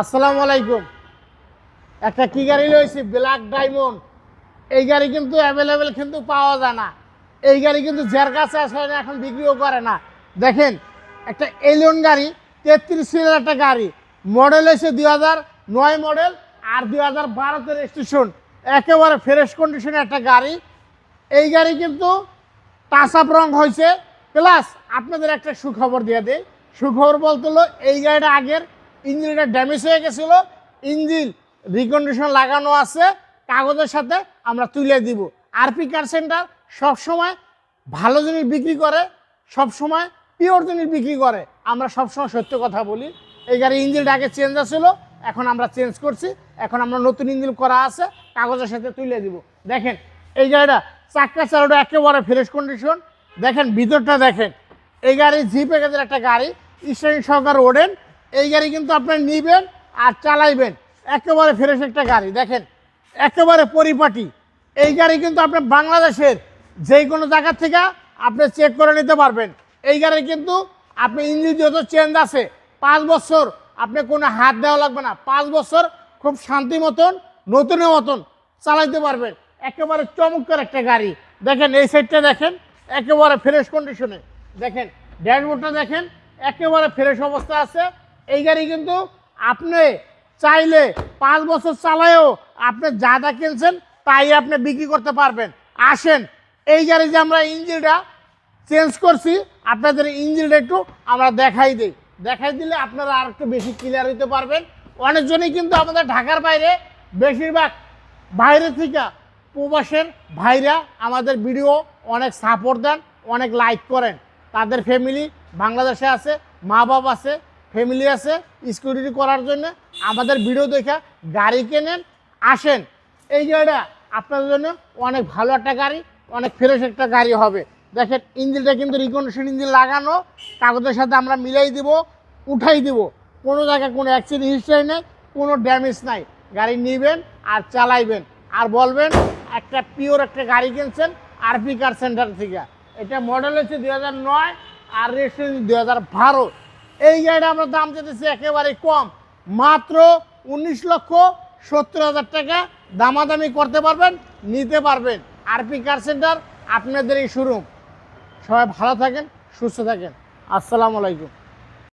আসসালামু আলাইকুম। একটা কি গাড়ি লইছি? ব্ল্যাক ডায়মন্ড এই গাড়ি কিন্তু অ্যাভেলেবেল কিন্তু পাওয়া যায় না। এই গাড়ি কিন্তু যার কাছে আসলে না, এখন বিক্রিও করে না। দেখেন, একটা এলিয়ন গাড়ি, তেত্রিশ সিলের একটা গাড়ি। মডেল এসে দুই হাজার নয় মডেল আর দুই হাজার বারোতে রেজিস্ট্রেশন একেবারে ফ্রেশ কন্ডিশনে একটা গাড়ি। এই গাড়ি কিন্তু টাচ আপ রং হয়েছে প্লাস আপনাদের একটা সুখবর দিয়ে দেয় সুখবর বলতে হলো, এই গাড়িটা আগের ইঞ্জিনটা ড্যামেজ হয়ে গেছিল, ইঞ্জিন রিকন্ডিশন লাগানো আছে, কাগজের সাথে আমরা তুলে দিব। আরপি কার সেন্টার সবসময় ভালো জিনিস বিক্রি করে, সবসময় পিওর জিনিস বিক্রি করে। আমরা সবসময় সত্য কথা বলি। এই গাড়ির ইঞ্জিনটা আগে চেঞ্জ আসছিল এখন আমরা চেঞ্জ করছি, এখন আমরা নতুন ইঞ্জিন করা আছে, কাগজের সাথে তুলে দিব। দেখেন, এই গাড়িটা চাক্কা চারোটা একেবারে ফ্রেশ কন্ডিশন দেখেন, ভিতরটা দেখেন, এই গাড়ি জি প্যাকেজের একটা গাড়ি স্টারিং সহকার ওড়েন এই গাড়ি কিন্তু আপনি নিবেন আর চালাইবেন। একেবারে ফ্রেশ একটা গাড়ি, দেখেন। একেবারে পরিপাটি। এই গাড়ি কিন্তু আপনি বাংলাদেশের যে কোনো জায়গা থেকে আপনি চেক করে নিতে পারবেন। এই গাড়ি কিন্তু আপনি ইঞ্জিন যত চেঞ্জ আছে, পাঁচ বছর আপনি কোনো হাত দেওয়া লাগবে না। পাঁচ বছর খুব শান্তি মতন, নতুনের মতন চালাইতে পারবেন। একেবারে চমৎকার একটা গাড়ি। দেখেন, এই সাইডটা দেখেন, একেবারে ফ্রেশ কন্ডিশনে দেখেন ড্যাশবোর্ডটা দেখেন, একেবারে ফ্রেশ অবস্থা আছে। এই গাড়ি কিন্তু আপনি চাইলে পাঁচ বছর চালায়ও আপনি যা যা কিনছেন তাই আপনি বিক্রি করতে পারবেন। আসেন, এই গাড়ি যে আমরা ইঞ্জিনটা চেঞ্জ করছি, আপনাদের ইঞ্জিনটা একটু আমরা দেখাই দিই। দেখাই দিলে আপনারা আর একটু বেশি ক্লিয়ার হতে পারবেন। অনেকজনই কিন্তু আমাদের ঢাকার বাইরে, বেশিরভাগ বাইরে থেকে প্রবাসের ভাইরা আমাদের ভিডিও অনেক সাপোর্ট দেন, অনেক লাইক করেন। তাদের ফ্যামিলি বাংলাদেশে আছে মা বাবা আছে ফ্যামিলি আছে সিকিউরিটি করার জন্য আমাদের ভিডিও দেখে গাড়ি কেনেন, আসেন। এই গাড়িটা আপনাদের জন্য অনেক ভালো একটা গাড়ি, অনেক ফ্রেশ একটা গাড়ি হবে। দেখেন, ইঞ্জিনটা কিন্তু রিকন্ডিশন ইঞ্জিন লাগানো, কাগজের সাথে আমরা মিলাই দিব, উঠাই দিব। কোনো জায়গায় কোনো অ্যাক্সিডেন্ট হিস্ট্রি নেই, কোনো ড্যামেজ নাই। গাড়ি নেবেন আর চালাইবেন। আর বলবেন, একটা পিওর একটা গাড়ি কিনছেন আরপি কার সেন্টার থেকে। এটা মডেল হচ্ছে দু হাজার নয় আর রেজিস্ট্রেশন দু হাজার বারো। এই গাড়িটা আমরা দাম চেতেছি একেবারে কম। মাত্র উনিশ লক্ষ সত্তর হাজার টাকা দামাদামি করতে পারবেন, নিতে পারবেন। আরপি কার সেন্টার আপনাদের এই শোরুম সবাই ভালো থাকেন, সুস্থ থাকেন। আসসালামু আলাইকুম।